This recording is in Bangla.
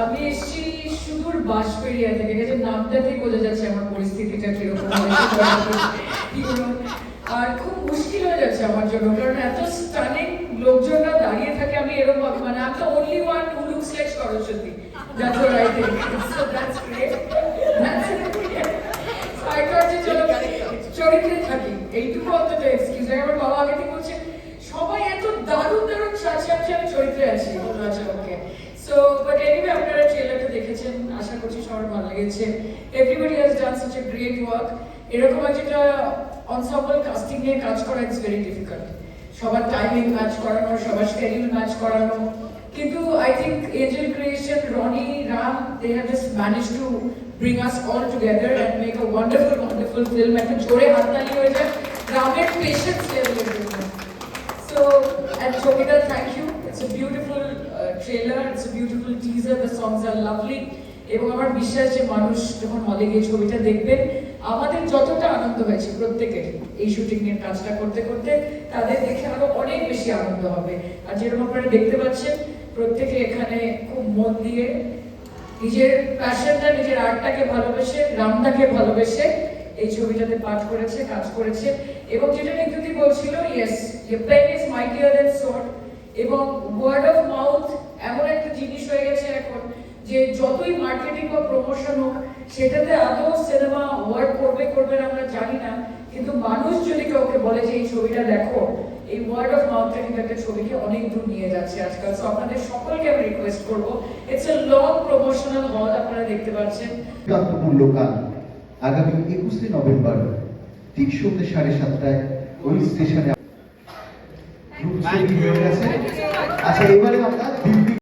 আমি এসেছি সুদূর বাঁশবেড়িয়া থেকে। গেছে নামটা থেকে বোঝা যাচ্ছে, আমার পরিস্থিতিটা কীরকম। আর খুব মুশকিল হয়ে যাচ্ছে আমার জন্য, কারণ এত স্টানিং লোকজনরা দাঁড়িয়ে থাকে, আমি এরকম মানে আমি তো only one who looks like Saraswati. That's চরিত্রে থাকি। এইটুকু অন্তত এক্সকিউজ আমার বাবা আগে থেকে বলছে, সবাই এত দারুণ দারুণ সাজছে আমি চরিত্রে আছি আচ্ছা ওকে সো দেখেছেন আশা করছি সবার ভালো লেগেছে everybody has done such a great work এরকম একটা অনসাম্বল কাস্টিং নিয়ে কাজ করা ইটস ভেরি ডিফিকাল্ট সবার টাইমিং ম্যাচ করানো সবার স্কেডিউল ম্যাচ করানো। কিন্তু I think angel creation Rony Ram they have just manage to bring us all together and make a wonderful wonderful film একটা জোরে হাততালি হয়ে যায়। রামের পেশেন্স লেভেলের জন্য and Shobita, thank you. It's a beautiful uh, trailer, it's a beautiful teaser, the songs are lovely. এবং আমার বিশ্বাস যে মানুষ যখন হলে গিয়ে ছবিটা দেখবেন আমাদের যতটা আনন্দ হয়েছে প্রত্যেকের এই শুটিং এর কাজটা করতে করতে, তাদের দেখে আরও অনেক বেশি আনন্দ হবে। আর যেরকম আপনারা দেখতে পাচ্ছেন, প্রত্যেকে এখানে খুব মন দিয়ে নিজের প্যাশনটা নিজের আর্টটাকে ভালোবেসে রামদাকে ভালোবেসে এই ছবিটাতে পাঠ করেছে, কাজ করেছে। এবং যেটা নিত্যুতি বলছিল yes pen is mightier than sword এবং ওয়ার্ড অফ মাউথ এমন একটা জিনিস হয়ে গেছে এখন যে যতই মার্কেটিং বা প্রমোশন হোক সেটাতে আদৌ সিনেমা ওয়ার্ক করবে করবে না আমরা জানি না। কিন্তু মানুষ যদি কাউকে বলে যে এই ছবিটা দেখো এই ওয়ার্ড অফ মাউথটা কিন্তু একটা ছবিকে অনেক দূর নিয়ে যাচ্ছে আজকাল। সো আপনাদের সকলকে আমি রিকোয়েস্ট করব ইটস এ লং প্রমোশনাল হল আপনারা দেখতে পাচ্ছেন। গান আগামী একুশে নভেম্বর ঠিক সন্ধ্যে সাড়ে সাতটায় ওই স্টেশনে আচ্ছা এবারে আমরা